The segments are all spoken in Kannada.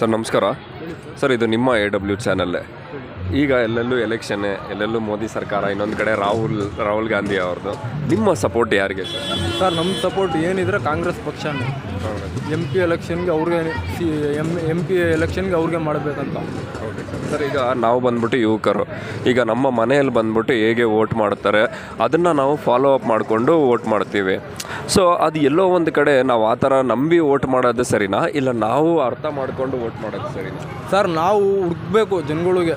ಸರ್ ನಮಸ್ಕಾರ. ಸರ್ ಇದು ನಿಮ್ಮ ಎ ಡಬ್ಲ್ಯೂ ಚಾನಲ್ಲೇ ಈಗ ಎಲ್ಲೆಲ್ಲೂ ಎಲೆಕ್ಷನ್ ಎಲ್ಲೆಲ್ಲೂ ಮೋದಿ ಸರ್ಕಾರ ಇನ್ನೊಂದು ಕಡೆ ರಾಹುಲ್ ರಾಹುಲ್ ಗಾಂಧಿ ಅವ್ರದ್ದು ನಿಮ್ಮ ಸಪೋರ್ಟ್ ಯಾರಿಗೆ ಸರ್? ಸರ್ ನಮ್ಮ ಸಪೋರ್ಟ್ ಏನಿದ್ರೆ ಕಾಂಗ್ರೆಸ್ ಪಕ್ಷ ಎಂ ಪಿ ಎಲೆಕ್ಷನ್ಗೆ ಅವ್ರಿಗೆ ಸಿ ಎಂ ಎಂ ಪಿ ಎಲೆಕ್ಷನ್ಗೆ ಅವ್ರಿಗೆ ಮಾಡಬೇಕಂತ. Okay sir. ಸರ್ ಈಗ ನಾವು ಬಂದ್ಬಿಟ್ಟು ಯುವಕರು ಈಗ ನಮ್ಮ ಮನೆಯಲ್ಲಿ ಬಂದ್ಬಿಟ್ಟು ಹೇಗೆ ವೋಟ್ ಮಾಡ್ತಾರೆ ಅದನ್ನು ನಾವು ಫಾಲೋ ಅಪ್ ಮಾಡಿಕೊಂಡು ವೋಟ್ ಮಾಡ್ತೀವಿ. ಸೊ ಅದು ಎಲ್ಲೋ ಒಂದು ಕಡೆ ನಾವು ಆ ಥರ ನಂಬಿ ವೋಟ್ ಮಾಡೋದು ಸರಿನಾ? ಇಲ್ಲ ನಾವು ಅರ್ಥ ಮಾಡಿಕೊಂಡು ವೋಟ್ ಮಾಡೋದು ಸರಿನಾ? ಸರ್ ನಾವು ಹುಡುಕ್ಬೇಕು ಜನಗಳಿಗೆ.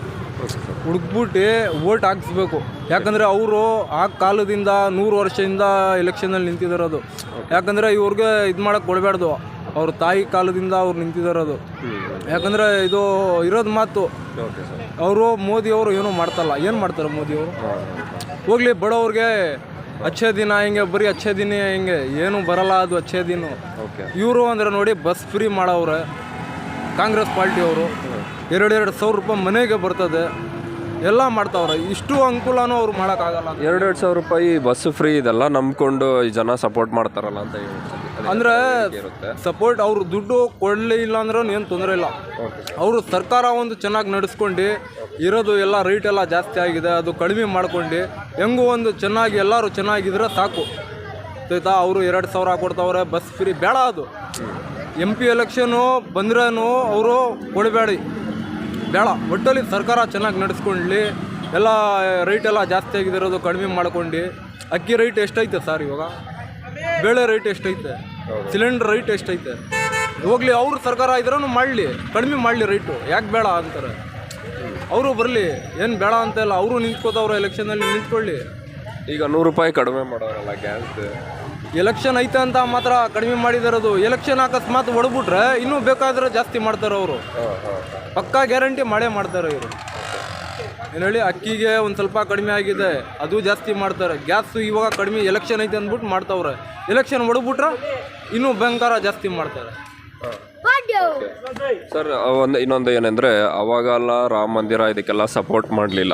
ಹುಡುಕ್ಬಿಟ್ಟು ವೋಟ್ ಹಾಕಿಸ್ಬೇಕು. ಯಾಕಂದರೆ ಅವರು ಆ ಕಾಲದಿಂದ ನೂರು ವರ್ಷದಿಂದ ಎಲೆಕ್ಷನಲ್ಲಿ ನಿಂತಿದ್ದಾರದು ಯಾಕಂದರೆ ಇವ್ರಿಗೆ ಇದು ಮಾಡೋಕ್ಕೆ ಕೊಡಬಾರ್ದು ಅವ್ರ ತಾಯಿ ಕಾಲದಿಂದ ಅವ್ರು ನಿಂತಿದ್ದಾರದು ಯಾಕಂದರೆ ಇದು ಇರೋದು ಮಾತು. ಓಕೆ ಸರ್ ಅವರು ಮೋದಿ ಅವರು ಏನೂ ಮಾಡ್ತಲ್ಲ. ಏನು ಮಾಡ್ತಾರೆ ಮೋದಿಯವರು ಹೋಗಲಿ ಹೋಗ್ಲಿ ಬಡವ್ರಿಗೆ ಅಚ್ಚೇ ದಿನ ಹಿಂಗೆ ಬರೀ ಅಚ್ಚೇ ದಿನ ಹಿಂಗೆ ಏನು ಬರಲ್ಲ ಅದು ಅಚ್ಚೇ ದಿನ. ಓಕೆ ಇವರು ಅಂದರೆ ನೋಡಿ ಬಸ್ ಫ್ರೀ ಮಾಡೋವ್ರೆ. ಕಾಂಗ್ರೆಸ್ ಪಾರ್ಟಿಯವರು ಎರಡು ಎರಡು ಸಾವಿರ ರೂಪಾಯಿ ಮನೆಗೆ ಬರ್ತದೆ ಎಲ್ಲ ಮಾಡ್ತಾವ್ರೆ. ಇಷ್ಟು ಅನುಕೂಲನೂ ಅವ್ರು ಮಾಡೋಕ್ಕಾಗಲ್ಲ ಎರಡೆರಡು ಸಾವಿರ ರೂಪಾಯಿ ಬಸ್ ಫ್ರೀ ಇದೆಲ್ಲ ನಂಬ್ಕೊಂಡು ಈ ಜನ ಸಪೋರ್ಟ್ ಮಾಡ್ತಾರಲ್ಲ ಅಂತ ಹೇಳ್ತಾರೆ ಅಂದರೆ ಇರುತ್ತೆ. ಸಪೋರ್ಟ್ ಅವ್ರು ದುಡ್ಡು ಕೊಡಲಿಲ್ಲ ಅಂದ್ರೆ ಏನು ತೊಂದರೆ ಇಲ್ಲ. ಅವರು ಸರ್ಕಾರ ಒಂದು ಚೆನ್ನಾಗಿ ನಡೆಸ್ಕೊಂಡು ಇರೋದು ಎಲ್ಲ ರೇಟ್ ಎಲ್ಲ ಜಾಸ್ತಿ ಆಗಿದೆ ಅದು ಕಡಿಮೆ ಮಾಡ್ಕೊಂಡು ಹೆಂಗೂ ಒಂದು ಚೆನ್ನಾಗಿ ಎಲ್ಲರೂ ಚೆನ್ನಾಗಿದ್ರೆ ಸಾಕು. ಆಯ್ತಾ? ಅವರು ಎರಡು ಸಾವಿರ ಕೊಡ್ತಾವ್ರೆ ಬಸ್ ಫ್ರೀ ಬೇಡ ಅದು. ಎಂ ಪಿ ಎಲೆಕ್ಷನು ಬಂದ್ರೂ ಅವರು ಕೊಡಬೇಡಿ. ಬೇಡ. ಒಟ್ಟಲ್ಲಿ ಸರ್ಕಾರ ಚೆನ್ನಾಗಿ ನಡೆಸ್ಕೊಳ್ಳಿ. ಎಲ್ಲ ರೇಟ್ ಎಲ್ಲ ಜಾಸ್ತಿ ಆಗಿದಿರೋದು ಕಡಿಮೆ ಮಾಡ್ಕೊಂಡು. ಅಕ್ಕಿ ರೇಟ್ ಎಷ್ಟೈತೆ ಸರ್ ಇವಾಗ? ಬೇಳೆ ರೇಟ್ ಎಷ್ಟೈತೆ? ಸಿಲಿಂಡರ್ ರೇಟ್ ಎಷ್ಟೈತೆ? ಹೋಗ್ಲಿ ಅವರು ಸರ್ಕಾರ ಇದ್ರೂ ಮಾಡಲಿ. ಕಡಿಮೆ ಮಾಡಲಿ ರೇಟು ಯಾಕೆ ಬೇಡ ಅಂತಾರೆ? ಅವರು ಬರಲಿ. ಏನು ಬೇಡ ಅಂತೆಲ್ಲ ಅವರು ನಿಂತ್ಕೋತವ್ರೆ ಎಲೆಕ್ಷನಲ್ಲಿ ನಿಂತ್ಕೊಳ್ಳಿ. ಈಗ ನೂರು ರೂಪಾಯಿ ಕಡಿಮೆ ಮಾಡೋರಲ್ಲ ಗ್ಯಾಸ್. ಎಲೆಕ್ಷನ್ ಐತೆ ಅಂತ ಮಾತ್ರ ಕಡಿಮೆ ಮಾಡಿದಾರದು. ಎಲೆಕ್ಷನ್ ಅಕಸ್ಮಾತ್ ಹೊಡ್ಬಿಟ್ರೆ ಇನ್ನೂ ಬೇಕಾದ್ರೆ ಜಾಸ್ತಿ ಮಾಡ್ತಾರೆ ಅವರು. ಪಕ್ಕಾ ಗ್ಯಾರಂಟಿ ಮಾಡೇ ಮಾಡ್ತಾರೆ ಇವರು. ಏನು ಹೇಳಿ ಅಕ್ಕಿಗೆ ಒಂದು ಸ್ವಲ್ಪ ಕಡಿಮೆ ಆಗಿದೆ. ಅದು ಜಾಸ್ತಿ ಮಾಡ್ತಾರೆ. ಗ್ಯಾಸ್ ಇವಾಗ ಕಡಿಮೆ ಎಲೆಕ್ಷನ್ ಐತೆ ಅಂದ್ಬಿಟ್ಟು ಮಾಡ್ತಾವ್ರೆ. ಎಲೆಕ್ಷನ್ ಹೊಡ್ಬಿಟ್ರೆ ಇನ್ನೂ ಭಯಂಕರ ಜಾಸ್ತಿ ಮಾಡ್ತಾರೆ. ಸರ್ ಒಂದು ಇನ್ನೊಂದು ಏನಂದರೆ ಅವಾಗೆಲ್ಲ ರಾಮ ಮಂದಿರ ಇದಕ್ಕೆಲ್ಲ ಸಪೋರ್ಟ್ ಮಾಡಲಿಲ್ಲ.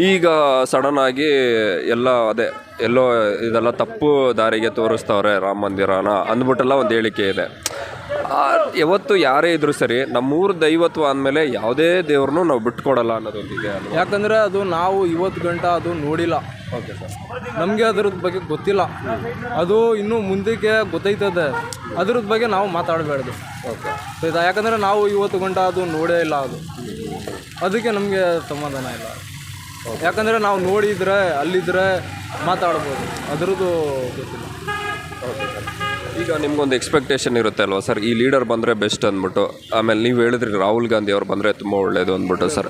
ಈಗ ಸಡನ್ ಆಗಿ ಎಲ್ಲ ಅದೇ ಎಲ್ಲೋ ಇದೆಲ್ಲ ತಪ್ಪು ದಾರಿಗೆ ತೋರಿಸ್ತವ್ರೆ ರಾಮ ಮಂದಿರನ ಅಂದ್ಬಿಟ್ಟೆಲ್ಲ ಒಂದು ಹೇಳಿಕೆ ಇದೆ. ಯಾವತ್ತು ಯಾರೇ ಇದ್ರು ಸರಿ ನಮ್ಮೂರು ದೈವತ್ವ ಅಂದಮೇಲೆ ಯಾವುದೇ ದೇವ್ರನ್ನೂ ನಾವು ಬಿಟ್ಕೊಡಲ್ಲ ಅನ್ನೋದೊಂದಿದೆ ಇದೆ ಯಾಕಂದರೆ ಅದು ನಾವು ಇವತ್ತು ಗಂಟ ಅದು ನೋಡಿಲ್ಲ. ಓಕೆ ಸರ್ ನಮಗೆ ಅದ್ರದ್ದು ಬಗ್ಗೆ ಗೊತ್ತಿಲ್ಲ. ಅದು ಇನ್ನೂ ಮುಂದಕ್ಕೆ ಗೊತ್ತೈತದೆ. ಅದ್ರದ್ದು ಬಗ್ಗೆ ನಾವು ಮಾತಾಡಬೇಡ್ದು ಓಕೆ ಯಾಕಂದರೆ ನಾವು ಇವತ್ತು ಗಂಟ ಅದು ನೋಡೇ ಇಲ್ಲ ಅದು. ಅದಕ್ಕೆ ನಮಗೆ ಸಮಾಧಾನ ಇಲ್ಲ. ಯಾಕಂದರೆ ನಾವು ನೋಡಿದರೆ ಅಲ್ಲಿದ್ದರೆ ಮಾತಾಡ್ಬೋದು. ಅದರದ್ದು ಗೊತ್ತಿಲ್ಲ. ಈಗ ನಿಮ್ಗೊಂದು ಎಕ್ಸ್ಪೆಕ್ಟೇಷನ್ ಇರುತ್ತೆ ಅಲ್ವಾ ಸರ್? ಈ ಲೀಡರ್ ಬಂದರೆ ಬೆಸ್ಟ್ ಅಂದ್ಬಿಟ್ಟು. ಆಮೇಲೆ ನೀವು ಹೇಳಿದ್ರಿ ರಾಹುಲ್ ಗಾಂಧಿ ಅವ್ರು ಬಂದರೆ ತುಂಬ ಒಳ್ಳೆಯದು ಅಂದ್ಬಿಟ್ಟು ಸರ್.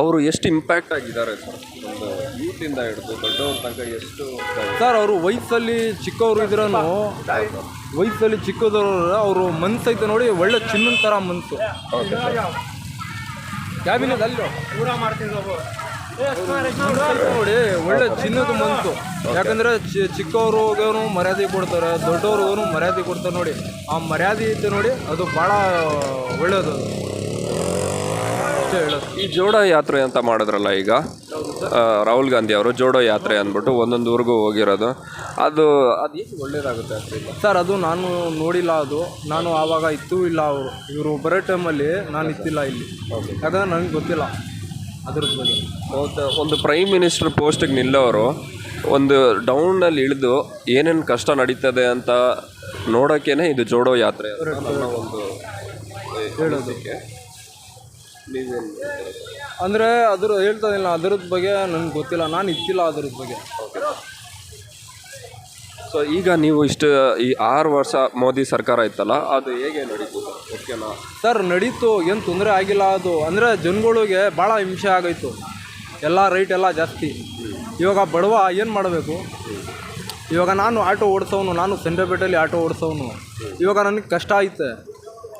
ಅವರು ಎಷ್ಟು ಇಂಪ್ಯಾಕ್ಟ್ ಆಗಿದ್ದಾರೆ ಸರ್? ಒಂದು ಯೂತಿಂದ ಹಿಡಿದು ದೊಡ್ಡವ್ರ ತನಕ ಎಷ್ಟು ಸರ್ ಅವರು ವಯಸ್ಸಲ್ಲಿ ಚಿಕ್ಕವರು ಇದ್ರೂ ವಯಸ್ಸಲ್ಲಿ ಚಿಕ್ಕದವರು ಅವರು ಮನಸ್ಸೈತೆ ನೋಡಿ ಒಳ್ಳೆ ಚಿನ್ನದ ಥರ ಮನಸ್ಸು ಕ್ಯಾಬಿನೆಟ್ ಅಲ್ಲಿ ನೋಡಿ ಒಳ್ಳೆ ಚಿನ್ನದ ಮಂತು. ಯಾಕಂದ್ರೆ ಚಿ- ಚಿಕ್ಕವರು ಹೋಗೋನು ಮರ್ಯಾದೆ ಕೊಡ್ತಾರೆ ದೊಡ್ಡವ್ರಿಗೂ ಮರ್ಯಾದೆ ಕೊಡ್ತಾರೆ ನೋಡಿ. ಆ ಮರ್ಯಾದೆ ಇತ್ತು ನೋಡಿ ಅದು ಭಾಳ ಒಳ್ಳೇದು. ಈ ಜೋಡೋ ಯಾತ್ರೆ ಅಂತ ಮಾಡಿದ್ರಲ್ಲ ಈಗ ರಾಹುಲ್ ಗಾಂಧಿ ಅವರು ಜೋಡೋ ಯಾತ್ರೆ ಅಂದ್ಬಿಟ್ಟು ಒಂದೊಂದು ಊರಿಗೂ ಹೋಗಿರೋದು. ಅದು ಅದು ಒಳ್ಳೇದಾಗುತ್ತೆ ಸರ್ ಅದು ನಾನು ನೋಡಿಲ್ಲ ಅದು. ನಾನು ಆವಾಗ ಇತ್ತು ಇಲ್ಲ ಅವರು. ಇವರು ಬರೋ ಟೈಮಲ್ಲಿ ನಾನು ಇತ್ತಿಲ್ಲ ಇಲ್ಲಿ. ಯಾಕಂದ್ರೆ ನನಗೆ ಗೊತ್ತಿಲ್ಲ. ಅದ್ರದ್ದು ಬಗ್ಗೆ. ಒಂದು ಒಂದು ಪ್ರೈಮ್ ಮಿನಿಸ್ಟರ್ ಪೋಸ್ಟಿಗೆ ನಿಲ್ಲೋರು ಒಂದು ಡೌನಲ್ಲಿ ಇಳಿದು ಏನೇನು ಕಷ್ಟ ನಡೀತದೆ ಅಂತ ನೋಡೋಕ್ಕೇನೆ ಇದು ಜೋಡೋ ಯಾತ್ರೆ ನನ್ನ ಒಂದು ಹೇಳೋದಕ್ಕೆ ನೀವೇನು ಅಂದರೆ ಅದ್ರ ಹೇಳ್ತಾ ಇಲ್ಲ ಅದ್ರದ್ದು ಬಗ್ಗೆ ನನಗೆ ಗೊತ್ತಿಲ್ಲ ನಾನು ಇತ್ತಿಲ್ಲ ಅದ್ರದ್ದು ಬಗ್ಗೆ. ಸೊ ಈಗ ನೀವು ಇಷ್ಟು, ಈ ಆರು ವರ್ಷ ಮೋದಿ ಸರ್ಕಾರ ಇತ್ತಲ್ಲ, ಅದು ಹೇಗೆ ನಡೀತು? ಓಕೆನಾ ಸರ್ ನಡೀತು, ಏನು ತೊಂದರೆ ಆಗಿಲ್ಲ ಅದು. ಅಂದರೆ ಜನಗಳಿಗೆ ಭಾಳ ಹಿಂಸೆ ಆಗೋಯ್ತು. ಎಲ್ಲ ರೇಟ್ ಎಲ್ಲ ಜಾಸ್ತಿ. ಇವಾಗ ಬಡವ ಏನು ಮಾಡಬೇಕು? ಇವಾಗ ನಾನು ಆಟೋ ಓಡಿಸೋನು ನಾನು ಸಂಡೆಪೇಟೆಯಲ್ಲಿ ಆಟೋ ಓಡಿಸೋನು ಇವಾಗ ನನಗೆ ಕಷ್ಟ ಐತೆ.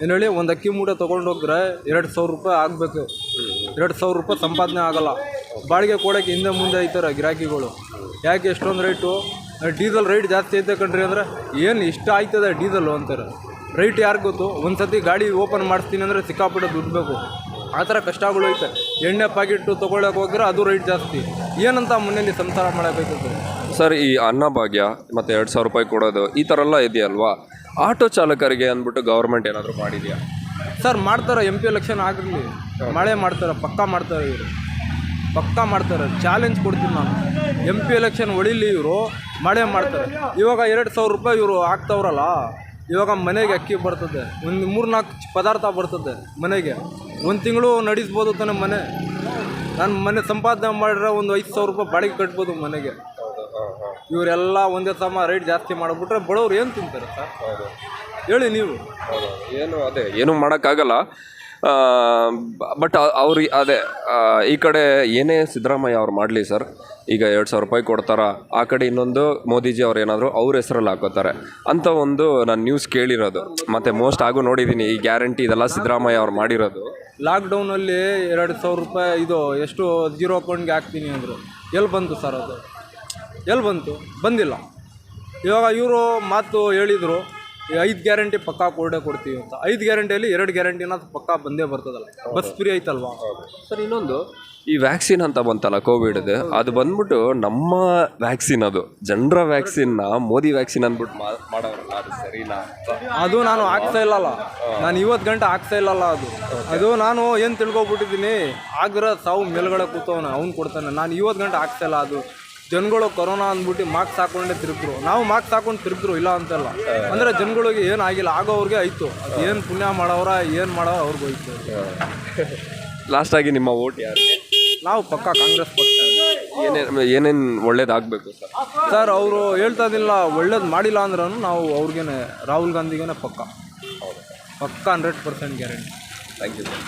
ಏನು ಹೇಳಿ, ಒಂದು ಅಕ್ಕಿ ಮೂಟೆ ತೊಗೊಂಡು ಎರಡು ಸಾವಿರ ರೂಪಾಯಿ ಆಗಬೇಕು. ಎರಡು ಸಾವಿರ ರೂಪಾಯಿ ಸಂಪಾದನೆ ಆಗಲ್ಲ. ಬಾಡಿಗೆ ಕೊಡೋಕ್ಕೆ ಹಿಂದೆ ಮುಂದೆ ಐತಾರೆ ಗಿರಾಕಿಗಳು. ಯಾಕೆ ಎಷ್ಟೊಂದು ರೇಟು ಡೀಸೆಲ್ ರೇಟ್ ಜಾಸ್ತಿ ಐತೆ ಕಣ್ರಿ ಅಂದ್ರೆ ಏನು ಇಷ್ಟ ಆಯ್ತದ ಡೀಸೆಲು ಅಂತಾರೆ. ರೈಟ್ ಯಾರು ಗೊತ್ತು? ಒಂದು ಸತಿ ಗಾಡಿ ಓಪನ್ ಮಾಡಿಸ್ತೀನಿ ಅಂದರೆ ಸಿಕ್ಕಾಪಟ್ಟೆ ದುಡ್ಡು ಬೇಕು. ಆ ಥರ ಕಷ್ಟಗಳು ಐತೆ. ಎಣ್ಣೆ ಪ್ಯಾಕೆಟು ತೊಗೊಳಕ್ಕೆ ಹೋಗಿದ್ರೆ ಅದು ರೈಟ್ ಜಾಸ್ತಿ. ಏನಂತ ಮನೆಯಲ್ಲಿ ಸಂಸಾರ ಮಾಡೋಕ್ಕೈತದೆ ಸರ್ ಈ ಅನ್ನಭಾಗ್ಯ ಮತ್ತು ಎರಡು ಸಾವಿರ ರೂಪಾಯಿ ಕೊಡೋದು ಈ ಥರ ಎಲ್ಲ ಇದೆಯಲ್ವಾ? ಆಟೋ ಚಾಲಕರಿಗೆ ಅಂದ್ಬಿಟ್ಟು ಗೌರ್ಮೆಂಟ್ ಏನಾದರೂ ಮಾಡಿದೆಯಾ? ಸರ್ ಮಾಡ್ತಾರೆ ಎಂ ಪಿ ಎಲೆಕ್ಷನ್ ಆಗಿರಲಿ ಮಳೆ ಮಾಡ್ತಾರೆ ಪಕ್ಕಾ ಮಾಡ್ತಾರೆ ಇವರು. ಪಕ್ಕಾ ಮಾಡ್ತಾರೆ. ಚಾಲೆಂಜ್ ಕೊಡ್ತೀನಿ ನಾನು. ಎಂ ಪಿ ಎಲೆಕ್ಷನ್ ಹೊಡಿಲಿ ಇವರು, ಮಾಡೇ ಮಾಡ್ತಾರೆ. ಇವಾಗ ಎರಡು ಸಾವಿರ ರೂಪಾಯಿ ಇವರು ಹಾಕ್ತವ್ರಲ್ಲ, ಇವಾಗ ಮನೆಗೆ ಅಕ್ಕಿ ಬರ್ತದೆ. ಒಂದು ಮೂರು ನಾಲ್ಕು ಪದಾರ್ಥ ಬರ್ತದೆ ಮನೆಗೆ. ಒಂದು ತಿಂಗಳು ನಡೆಸ್ಬೋದು ತಾನೆ ಮನೆ. ನಾನು ಮನೆ ಸಂಪಾದನೆ ಮಾಡಿದ್ರೆ ಒಂದು ಐದು ಸಾವಿರ ರೂಪಾಯಿ ಬಾಡಿಗೆ ಕಟ್ಬೋದು ಮನೆಗೆ. ಇವರೆಲ್ಲ ಒಂದೇ ಸಮ ರೇಟ್ ಜಾಸ್ತಿ ಮಾಡಿಬಿಟ್ರೆ ಬಡವ್ರು ಏನು ತಿಂತಾರೆ ಸರ್? ಹೇಳಿ ನೀವು. ಏನು, ಅದೇ, ಏನು ಮಾಡೋಕ್ಕಾಗಲ್ಲ. ಬಟ್ ಅವ್ರಿಗೆ ಅದೇ ಈ ಕಡೆ ಏನೇ ಸಿದ್ದರಾಮಯ್ಯ ಅವ್ರು ಮಾಡಲಿ ಸರ್, ಈಗ ಎರಡು ಸಾವಿರ ರೂಪಾಯಿ ಕೊಡ್ತಾರ, ಆ ಕಡೆ ಇನ್ನೊಂದು ಮೋದಿಜಿ ಅವ್ರು ಏನಾದರೂ ಅವ್ರ ಹೆಸರಲ್ಲಿ ಹಾಕೋತಾರೆ, ಅಂತ ಒಂದು ನಾನು ನ್ಯೂಸ್ ಕೇಳಿರೋದು. ಮತ್ತು ಮೋಸ್ಟ್ ಆಗು ನೋಡಿದ್ದೀನಿ ಈ ಗ್ಯಾರಂಟಿ ಇದೆಲ್ಲ ಸಿದ್ದರಾಮಯ್ಯ ಅವ್ರು ಮಾಡಿರೋದು. ಲಾಕ್ಡೌನಲ್ಲಿ ಎರಡು ಸಾವಿರ ರೂಪಾಯಿ ಇದು, ಎಷ್ಟು ಜೀರೋ ಅಕೌಂಟ್ಗೆ ಹಾಕ್ತೀನಿ ಅಂದರು. ಎಲ್ಲಿ ಬಂತು ಸರ್ ಅದು? ಎಲ್ಲಿ ಬಂತು? ಬಂದಿಲ್ಲ. ಇವಾಗ ಇವರು ಮಾತು ಹೇಳಿದರು. ಐದು ಗ್ಯಾರಂಟಿ ಪಕ್ಕಾ ಕೊಡೇ ಕೊಡ್ತೀವಿ ಅಂತ. ಐದು ಗ್ಯಾರಂಟಿಯಲ್ಲಿ ಎರಡು ಗ್ಯಾರಂಟಿನ ಪಕ್ಕಾ ಬಂದೇ ಬರ್ತದಲ್ಲ. Bus free ಐತಲ್ವಾ? ಸರ್ ಇನ್ನೊಂದು ಈ ವ್ಯಾಕ್ಸಿನ್ ಅಂತ ಬಂತಲ್ಲ ಕೋವಿಡ್ದು ಅದು ಬಂದ್ಬಿಟ್ಟು ನಮ್ಮ ವ್ಯಾಕ್ಸಿನ್ ಅದು. ಜನರ ವ್ಯಾಕ್ಸಿನ್ನ ಮೋದಿ ವ್ಯಾಕ್ಸಿನ್ ಅಂದ್ಬಿಟ್ಟು ಮಾ- ಮಾಡೋರಲ್ಲ ಅದು ಸರಿನಾ ಅದು ನಾನು ಹಾಕ್ತಾ ಇಲ್ಲಲ್ಲ. ನಾನು ಇವತ್ತು ಗಂಟೆ ಆಗ್ತಾ ಇಲ್ಲಲ್ಲ ಅದು. ಅದು ನಾನು ಏನು ತಿಳ್ಕೊಬಿಟ್ಟಿದ್ದೀನಿ ಆಗ್ರ ಸಾವು ಮೇಲ್ಗಡೆ ಕೂತವನ ಅವ್ನು ಕೊಡ್ತಾನೆ. ನಾನು ಇವತ್ತು ಗಂಟೆ ಹಾಕ್ತಾ ಇಲ್ಲ ಅದು. ಜನಗಳು ಕೊರೋನಾ ಅಂದ್ಬಿಟ್ಟು ಮಾಸ್ಕ್ ಹಾಕೊಂಡೇ ತಿರುಗ್ರು ನಾವು ಮಾಸ್ಕ್ ಹಾಕೊಂಡು ತಿರುಗಿದ್ರು ಇಲ್ಲ ಅಂತಲ್ಲ. ಅಂದರೆ ಜನಗಳಿಗೆ ಏನು ಆಗಿಲ್ಲ ಆಗೋವ್ರಿಗೆ ಆಯಿತು. ಅದು ಏನು ಪುಣ್ಯ ಮಾಡೋರ ಏನು ಮಾಡೋ ಅವ್ರಿಗೆ ಹೋಯ್ತು. ಆಗಿ ನಿಮ್ಮ ಓಟ್ ಯಾರು? ನಾವು ಪಕ್ಕ ಕಾಂಗ್ರೆಸ್ ಪಕ್ಷ ಏನೇನು ಏನೇನು ಒಳ್ಳೇದಾಗಬೇಕು ಸರ್? ಸರ್ ಅವರು ಹೇಳ್ತಾ ಇದ್ದಿಲ್ಲ ಒಳ್ಳೇದು ಮಾಡಿಲ್ಲ ಅಂದ್ರೂ ನಾವು ಅವ್ರಿಗೇನೆ ರಾಹುಲ್ ಗಾಂಧಿಗೇನೆ ಪಕ್ಕ. ಪಕ್ಕ hundred percent guarantee. Thank you sir